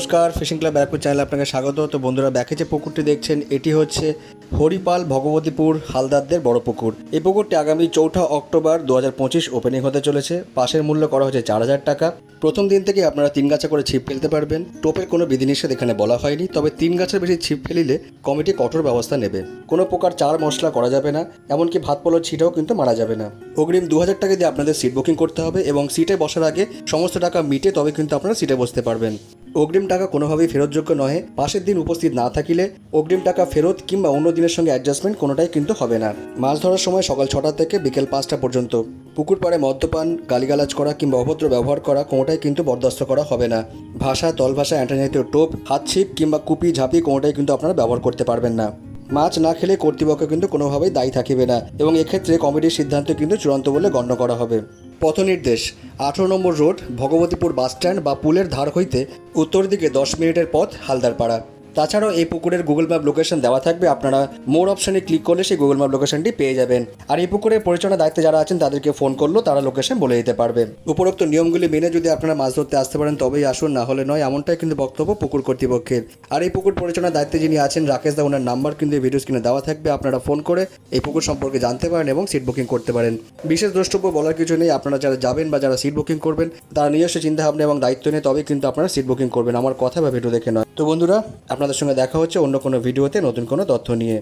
নমস্কার, fishing club Barrackpore চ্যানেলে আপনাকে স্বাগত। তো বন্ধুরা, ব্যাকে যে পুকুরটি দেখছেন, এটি হচ্ছে হরিপাল ভগবতীপুর হালদারদের বড় পুকুর। এই পুকুরটি আগামী চৌঠা অক্টোবর দু হাজার পঁচিশ ওপেনিং হতে চলেছে। পাশের মূল্য করা হচ্ছে চার হাজার টাকা। প্রথম দিন থেকে আপনারা তিন গাছা করে ছিপ ফেলতে পারবেন। টোপের কোনো বিধিনিষেধ এখানে বলা হয়নি। তবে তিন গাছের বেশি ছিপ ফেলিলে কমিটি কঠোর ব্যবস্থা নেবে। কোনো প্রকার চার মশলা করা যাবে না, এমনকি ভাত পোলোর ছিটাও কিন্তু মারা যাবে না। অগ্রিম দু হাজার টাকা দিয়ে আপনাদের সিট বুকিং করতে হবে এবং সিটে বসার আগে সমস্ত টাকা মিটে তবে কিন্তু আপনারা সিটে বসতে পারবেন। অগ্রিম টাকা কোনোভাবেই ফেরতযোগ্য নহে। পাশের দিন উপস্থিত না থাকিলে অগ্রিম টাকা ফেরত কিংবা অন্য দিনের সঙ্গে অ্যাডজাস্টমেন্ট কোনোটাই কিন্তু হবে না। মাছ ধরার সময় সকাল ছটা থেকে বিকেল পাঁচটা পর্যন্ত। পুকুর পাড়ে মদ্যপান, গালিগালাজ করা কিংবা অভদ্র ব্যবহার করা কোনোটাই কিন্তু বরদাস্ত করা হবে না। ভাষা তল ভাষা অ্যান্টারনেটীয় টোপ হাত ছিপ কিংবা কুপি, ঝাঁপি কোনোটাই কিন্তু আপনারা ব্যবহার করতে পারবেন না। মাছ না খেলে কর্তৃপক্ষ কিন্তু কোনোভাবেই দায়ী থাকিবে না এবং এক্ষেত্রে কমিটির সিদ্ধান্ত কিন্তু চূড়ান্ত বলে গণ্য করা হবে। পথ আঠারো আঠেরো নম্বর রোড, ভগবতীপুর বাসস্ট্যান্ড বা পুলের ধার হইতে উত্তর দিকে দশ মিনিটের পথ হালদারপাড়া। তাছাড়াও এই পুকুরের গুগল ম্যাপ লোকেশন দেওয়া থাকবে। আপনারা মোর অপশানে ক্লিক করলে সেই গুগল ম্যাপ লোকেশনটি পেয়ে যাবেন। আর এই পুকুরের পরিচালনার দায়িত্বে যারা আছেন, তাদেরকে ফোন করলেও তারা লোকেশন বলে দিতে পারবে। উপরোক্ত নিয়মগুলি মেনে যদি আপনারা মাছ ধরতে আসতে পারেন, তবেই আসুন, না হলে নয়, এমনটাই কিন্তু বক্তব্য পুকুর কর্তৃপক্ষের। আর এই পুকুর পরিচালনার দায়িত্বে যিনি আছেন, রাকেশ দা ওনার নাম্বার কিন্তু এই ভিডিও স্ক্রিনে দেওয়া থাকবে। আপনারা ফোন করে এই পুকুর সম্পর্কে জানতে পারেন এবং সিট বুকিং করতে পারেন। বিশেষ দ্রষ্টব্য বলার কিছু নেই, আপনারা যারা যাবেন বা যারা সিট বুকিং করবেন, তারা নিজস্ব চিন্তাভাবনা এবং দায়িত্ব নিয়ে তবেই কিন্তু আপনারা সিট বুকিং করবেন। আমার কথা বা ভিডিও দেখে নয়। তো বন্ধুরা আপনাদের সঙ্গে দেখা হচ্ছে অন্য কোনো ভিডিওতে নতুন কোনো তথ্য নিয়ে।